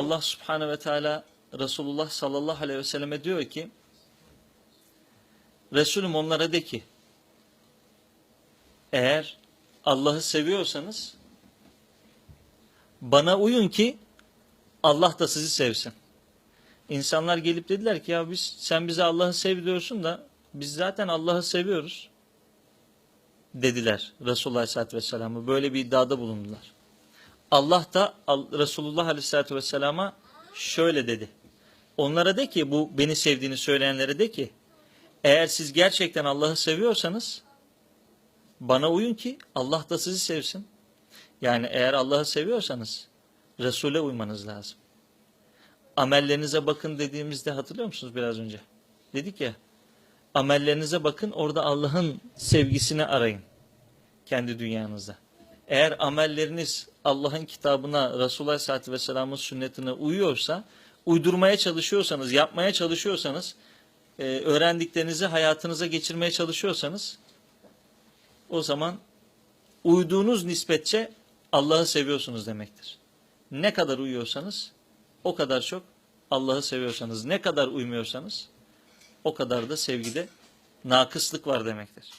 Allah subhanehu ve teala Resulullah sallallahu aleyhi ve selleme diyor ki Resulüm onlara de ki eğer Allah'ı seviyorsanız bana uyun ki Allah da sizi sevsin. İnsanlar gelip dediler ki ya biz sen bize Allah'ı sev diyorsun da biz zaten Allah'ı seviyoruz dediler Resulullah Aleyhisselatü Vesselam'a. Böyle bir iddiada bulundular. Allah da Resulullah Aleyhisselatü Vesselam'a şöyle dedi. Onlara de ki bu beni sevdiğini söyleyenlere de ki eğer siz gerçekten Allah'ı seviyorsanız bana uyun ki Allah da sizi sevsin. Yani eğer Allah'ı seviyorsanız Resul'e uymanız lazım. Amellerinize bakın dediğimizde hatırlıyor musunuz biraz önce? Dedik ya amellerinize bakın orada Allah'ın sevgisini arayın kendi dünyanızda. Eğer amelleriniz Allah'ın kitabına, Resulullah Aleyhisselatü Vesselam'ın sünnetine uyuyorsa, uydurmaya çalışıyorsanız, yapmaya çalışıyorsanız, e, öğrendiklerinizi hayatınıza geçirmeye çalışıyorsanız, o zaman uyduğunuz nispetçe Allah'ı seviyorsunuz demektir. Ne kadar uyuyorsanız, o kadar çok Allah'ı seviyorsanız, ne kadar uymuyorsanız, o kadar da sevgide nakıslık var demektir.